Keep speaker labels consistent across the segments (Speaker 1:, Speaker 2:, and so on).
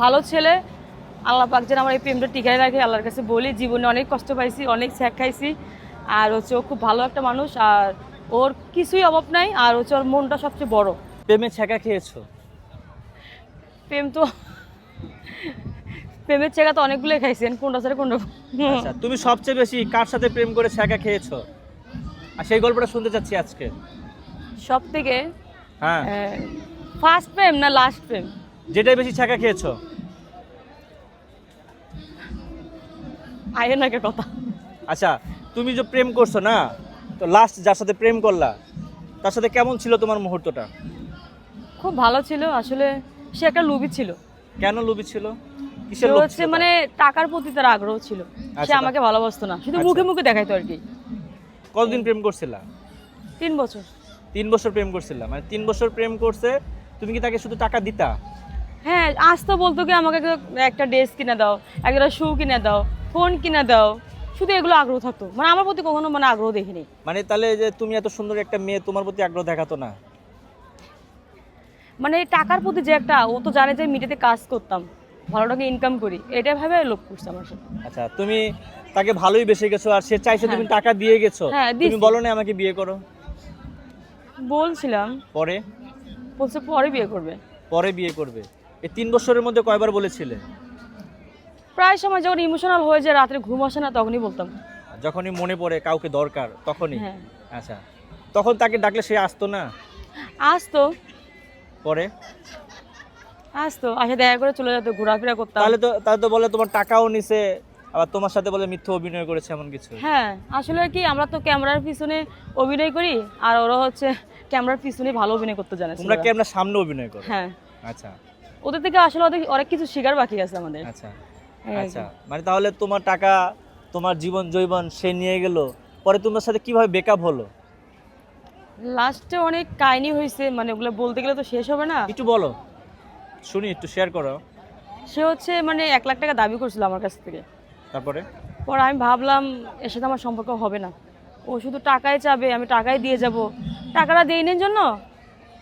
Speaker 1: ভালো ছেলে আল্লাহ পাক যেন আমার এই প্রেমটা টিকায় রাখে আল্লাহর কাছে বলি জীবনে অনেক কষ্ট পাইছি অনেক স্যাক খাইছি আর হচ্ছে ও খুব ভালো একটা মানুষ আর ওর কিছুই অভাব নাই আর হচ্ছে ওর মনটা সবচেয়ে বড়।
Speaker 2: প্রেমে ছেঁকা খেয়েছো?
Speaker 1: প্রেম তো প্রেমের চেকা তো অনেকগুলোই খাইছেন কোনটা সাথে কোনটা
Speaker 2: আচ্ছা তুমি সবচেয়ে বেশি কার সাথে প্রেম করে ছেঁকা খেয়েছো? আর সেই গল্পটা শুনতে চাচ্ছি আজকে।
Speaker 1: সব থেকে
Speaker 2: হ্যাঁ
Speaker 1: ফার্স্ট প্রেম না লাস্ট প্রেম?
Speaker 2: যেটাই বেশি ছেঁকা খেয়েছো?
Speaker 1: আয়ের নাকি কথা।
Speaker 2: আচ্ছা তুমি যে প্রেম করছ না তো লাস্ট যার সাথে প্রেম করলা তার সাথে কেমন ছিল তোমার মুহূর্তটা?
Speaker 1: খুব ভালো ছিল আসলে সে একটা লুবি ছিল।
Speaker 2: কেন লোভী ছিল? কিসের লোভ
Speaker 1: হচ্ছে
Speaker 2: ছিল?
Speaker 1: মানে টাকার প্রতি তার আগ্রহ ছিল। সে
Speaker 2: আচ্ছা,
Speaker 1: আমাকে ভালোবাসতো না। শুধু
Speaker 2: আচ্ছা।
Speaker 1: মুখে মুখে দেখাইতো আর কি।
Speaker 2: কতদিন প্রেম করছিলা?
Speaker 1: তিন বছর।
Speaker 2: তিন বছর প্রেম করছিলা। মানে তিন বছর প্রেম করছে তুমি কি তাকে শুধু টাকা দিতা?
Speaker 1: হ্যাঁ আজ তো বলতো কি আমাকে একটা- ড্রেস কিনে দাও একটা শু কিনে দাও ফোন কিনে দাও। শুধু এগুলো আগ্রহ থাকতো। মানে আমার প্রতি কখনো মানে আগ্রহ দেখিনি।
Speaker 2: মানে তাহলে যে তুমি এত সুন্দর একটা মেয়ে তোমার প্রতি আগ্রহ দেখাতো না?
Speaker 1: মানে টাকার প্রতি যে একটা ও তো জানে যে মিটেতে কাজ করতাম ভালো টাকা ইনকাম করি এটা ভাবে লোক করছে আমার সাথে।
Speaker 2: আচ্ছা তুমি তাকে ভালোই বেসে গেছো আর সে চাইছে তুমি
Speaker 1: হ্যাঁ।
Speaker 2: টাকা দিয়ে গেছো।
Speaker 1: হ্যাঁ,
Speaker 2: তুমি বলো না আমাকে বিয়ে করো।
Speaker 1: বলছিলাম।
Speaker 2: পরে?
Speaker 1: বলছে পরে বিয়ে করবে।
Speaker 2: পরে বিয়ে করবে। এই তিন বছরের মধ্যে কয়বার বলেছিলে
Speaker 1: প্রায় সময় যখন ইমোশনাল হয়ে যায় রাত্রে ঘুম আসে না তখনই বলতাম।
Speaker 2: যখনই মনে পড়ে কাউকে দরকার তখনই?
Speaker 1: হ্যাঁ।
Speaker 2: আচ্ছা। তখন তাকে ডাকলে সে আসতো না?
Speaker 1: আসতো।
Speaker 2: পরে?
Speaker 1: আসতো। আসে দেখা করে চলে যেত ঘোরাফেরা করতাম।
Speaker 2: তাহলে তো তাহলে তো বলে তোমার টাকাও নিছে আবার তোমার সাথে বলে মিথ্যা অভিনয় করেছে এমন কিছু?
Speaker 1: হ্যাঁ আসলে কি আমরা তো ক্যামেরার পিছনে অভিনয় করি আর ওরা হচ্ছে ক্যামেরার পিছনে ভালো অভিনয় করতে জানে
Speaker 2: তোমরা
Speaker 1: ছেলেরা।
Speaker 2: ক্যামেরার সামনে অভিনয় করো?
Speaker 1: হ্যাঁ।
Speaker 2: আচ্ছা।
Speaker 1: ওদের থেকে আসলে ওদের অনেক কিছু শিকার বাকি আছে আমাদের।
Speaker 2: আচ্ছা। আচ্ছা। মানে তাহলে তোমার টাকা তোমার জীবন জৈবন সে নিয়ে গেল পরে তোমার সাথে কীভাবে বেকআপ হলো?
Speaker 1: লাস্টে অনেক কাহিনী হয়েছে মানে ওগুলো বলতে গেলে তো শেষ হবে না।
Speaker 2: একটু বলো। শুনি একটু শেয়ার করো।
Speaker 1: সে হচ্ছে মানে এক লাখ টাকা দাবি করছিল আমার কাছ থেকে।
Speaker 2: তারপরে?
Speaker 1: পরে আমি ভাবলাম এর সাথে আমার সম্পর্ক হবে না। ও শুধু টাকাই চাবে আমি টাকাই দিয়ে যাব। টাকাটা দিয়ে নেন জন্য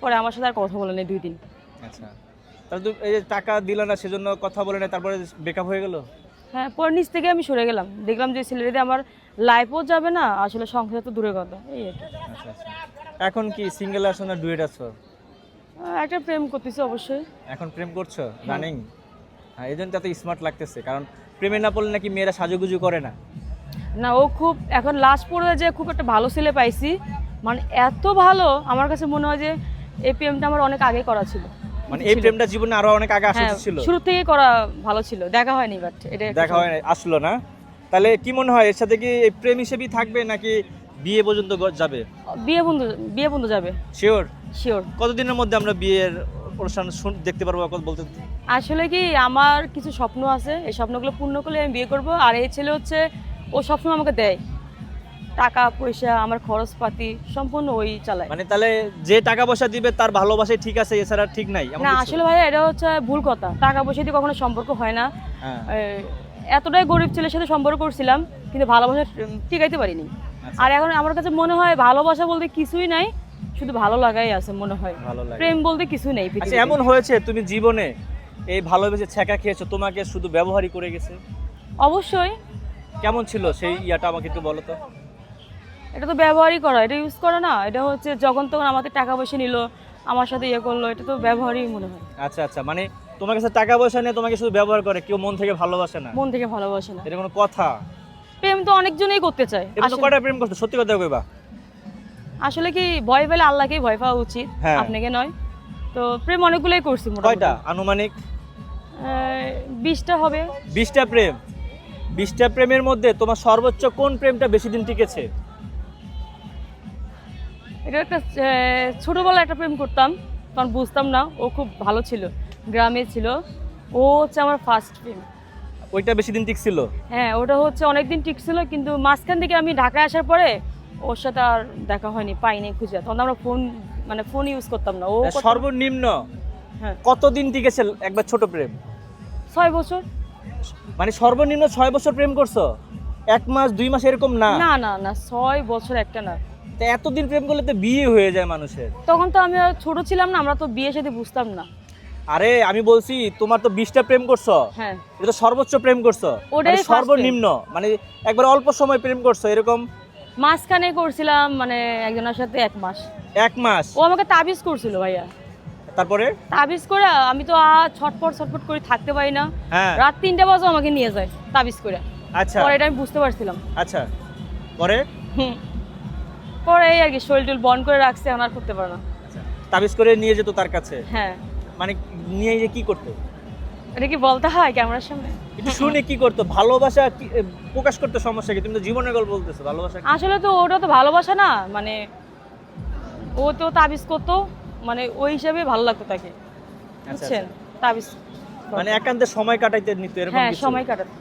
Speaker 1: পরে আমার সাথে আর কথা বলে নেই দুই দিন।
Speaker 2: আচ্ছা। তাহলে এই যে টাকা দিল না সেজন্য কথা বলে না তারপরে বেকআপ হয়ে গেল?
Speaker 1: হ্যাঁ পরে নিচ থেকে আমি সরে গেলাম। দেখলাম যে ছেলেটি আমার লাইফও যাবে না আসলে সংসার তো দূরের কথা এই আর কি।
Speaker 2: আচ্ছা আচ্ছা। এখন কি সিঙ্গেল আছো না ডুয়েট আছো?
Speaker 1: আহ, একটা প্রেম করতেছি অবশ্যই।
Speaker 2: এখন প্রেম করছ? রানিং হ্যাঁ এই জন্য তো স্মার্ট লাগতেছে কারণ প্রেমে না পড়লে নাকি মেয়েরা সাজুগুজু করে না।
Speaker 1: না ও খুব এখন লাস্ট পর্যায়ে যে খুব একটা ভালো ছেলে পাইছি মানে এত ভালো আমার কাছে মনে হয় যে এই প্রেমটা আমার অনেক আগে করা ছিল।
Speaker 2: মানে এই প্রেমটা জীবনে আরও অনেক আগে আসা
Speaker 1: হ্যাঁ
Speaker 2: ছিল
Speaker 1: শুরু থেকে করা ভালো ছিল। দেখা হয়নি বাট এটা
Speaker 2: দেখা হয় না, আসলো না। তাহলে কি মনে হয় এর সাথে কি এই প্রেম হিসেবেই থাকবে নাকি বিয়ে পর্যন্ত যাবে?
Speaker 1: বিয়ে বন্ধু বিয়ে বন্ধু যাবে।
Speaker 2: শিওর
Speaker 1: শিওর
Speaker 2: কতদিনের মধ্যে আমরা বিয়ের অনুষ্ঠান দেখতে পারব বলতে
Speaker 1: আসলে কি আমার কিছু স্বপ্ন আছে। এই স্বপ্নগুলো পূর্ণ করলে আমি বিয়ে করব। আর এই ছেলে হচ্ছে ও সবসময় আমাকে দেয়। টাকা পয়সা আমার খরচপাতি সম্পূর্ণ ওই চালায়।
Speaker 2: মানে তাহলে যে টাকা পয়সা দিবে তার ভালোবাসাই ঠিক আছে এছাড়া ঠিক নাই
Speaker 1: না আসলে ভাই এটা হচ্ছে ভুল কথা। টাকা পয়সা দিয়ে কখনো সম্পর্ক হয় না।
Speaker 2: হ্যাঁ।
Speaker 1: এতটাই গরিব ছেলের সাথে সম্পর্ক করছিলাম কিন্তু ভালোবাসা টিকাইতে পারিনি।
Speaker 2: আচ্ছা।
Speaker 1: আর এখন আমার কাছে মনে হয় ভালোবাসা বলতে কিছুই নাই শুধু ভালো লাগাই আছে মনে হয়।
Speaker 2: ভালো লাগে।
Speaker 1: প্রেম বলতে কিছুই নেই
Speaker 2: আচ্ছা এমন হয়েছে তুমি জীবনে এই ভালোবেসে ছেঁকা খেয়েছো তোমাকে শুধু ব্যবহারই করে গেছে?
Speaker 1: অবশ্যই।
Speaker 2: কেমন ছিল সেই ইয়াটা আমাকে একটু বলো তো।
Speaker 1: এটা তো ব্যবহারই করা এটা ইউজ করা না এটা হচ্ছে যখন তখন আমাদের টাকা পয়সা নিল আমার সাথে ইয়ে করল এটা তো ব্যবহারই মনে হয়।
Speaker 2: আচ্ছা আচ্ছা মানে তোমার কাছে টাকা পয়সা নিয়ে তোমাকে শুধু ব্যবহার করে কেউ মন থেকে ভালোবাসে না?
Speaker 1: মন থেকে ভালোবাসে না।
Speaker 2: এটা কোনো কথা?
Speaker 1: প্রেম তো অনেকজনই করতে চায়। আসলে-
Speaker 2: কয়টা প্রেম করছ? সত্যি কথা কইবা?
Speaker 1: আসলে কি ভয় পেলে আল্লাহকেই ভয় পাওয়া উচিত
Speaker 2: হ্যাঁ।
Speaker 1: আপনাকে নয়। তো প্রেম অনেকগুলোই করছি
Speaker 2: কয়টা? আনুমানিক?
Speaker 1: বিশটা হবে।
Speaker 2: বিশটা প্রেম। বিশটা প্রেমের মধ্যে তোমার সর্বোচ্চ কোন প্রেমটা বেশি দিন টিকেছে?
Speaker 1: এটা একটা আহ, ছোটবেলায় একটা প্রেম করতাম তখন বুঝতাম না ও খুব ভালো ছিল গ্রামে ছিল। ও হচ্ছে আমার ফার্স্ট প্রেম
Speaker 2: ওইটা বেশি দিন টিকছিল
Speaker 1: হ্যাঁ ওটা হচ্ছে অনেক দিন ছিল কিন্তু মাঝখান থেকে আমি ঢাকায় আসার পরে ওর সাথে আর দেখা হয়নি পাইনি খুঁজে। তখন আমরা ফোন মানে ফোন ইউজ করতাম না ও
Speaker 2: সর্বনিম্ন
Speaker 1: হ্যাঁ।
Speaker 2: কতদিন টিকেছে একবার ছোট প্রেম?
Speaker 1: ছয় বছর।
Speaker 2: মানে সর্বনিম্ন ছয় বছর প্রেম করছ? এক মাস দুই মাস এরকম না?
Speaker 1: না না না ছয় বছর একটা না।
Speaker 2: তা এতদিন প্রেম করলে তো বিয়ে হয়ে যায় মানুষের।
Speaker 1: তখন তো আমি ছোট ছিলাম না আমরা তো বিয়ে সাথে বুঝতাম না।
Speaker 2: আরে আমি বলছি তোমার তো বিশটা প্রেম করছ?
Speaker 1: হ্যাঁ।
Speaker 2: এটা তো সর্বোচ্চ প্রেম করছ।
Speaker 1: ওটাই
Speaker 2: মানে
Speaker 1: first
Speaker 2: সর্বনিম্ন। মানে একবার অল্প সময় প্রেম করছ এরকম?
Speaker 1: মাঝখানে করছিলাম মানে একজনের সাথে এক মাস।
Speaker 2: এক মাস?
Speaker 1: ও আমাকে তাবিজ করছিল ভাইয়া।
Speaker 2: তারপরে?
Speaker 1: তাবিজ করে আমি তো আ ছটপট ছটপট করে থাকতে পারি না।
Speaker 2: হ্যাঁ।
Speaker 1: রাত তিনটা বাজে আমাকে নিয়ে যায় তাবিজ করে।
Speaker 2: আচ্ছা।
Speaker 1: পরে এটা আমি বুঝতে পারছিলাম।
Speaker 2: আচ্ছা। পরে?
Speaker 1: হুম। পরে আর কি শরীর টুল বন্ধ করে রাখছে এখন আর করতে পারে না।
Speaker 2: তাবিজ করে নিয়ে যেত তার কাছে?
Speaker 1: হ্যাঁ।
Speaker 2: মানে নিয়ে যে কি করতো?
Speaker 1: এটা কি বলতে হয় ক্যামেরার সামনে?
Speaker 2: একটু শুনে কি করতো? ভালোবাসা প্রকাশ করতে সমস্যা কি? তুমি তো জীবনের গল্প বলতেছো ভালোবাসা
Speaker 1: আসলে তো ওটা তো ভালোবাসা না মানে ও তো তাবিজ করতো মানে ওই হিসাবে ভালো লাগতো তাকে।
Speaker 2: আচ্ছা,
Speaker 1: বুঝছেন? তাবিজ
Speaker 2: মানে একান্তে সময় কাটাইতে নিত এরকম
Speaker 1: হ্যাঁ সময় কাটাতো।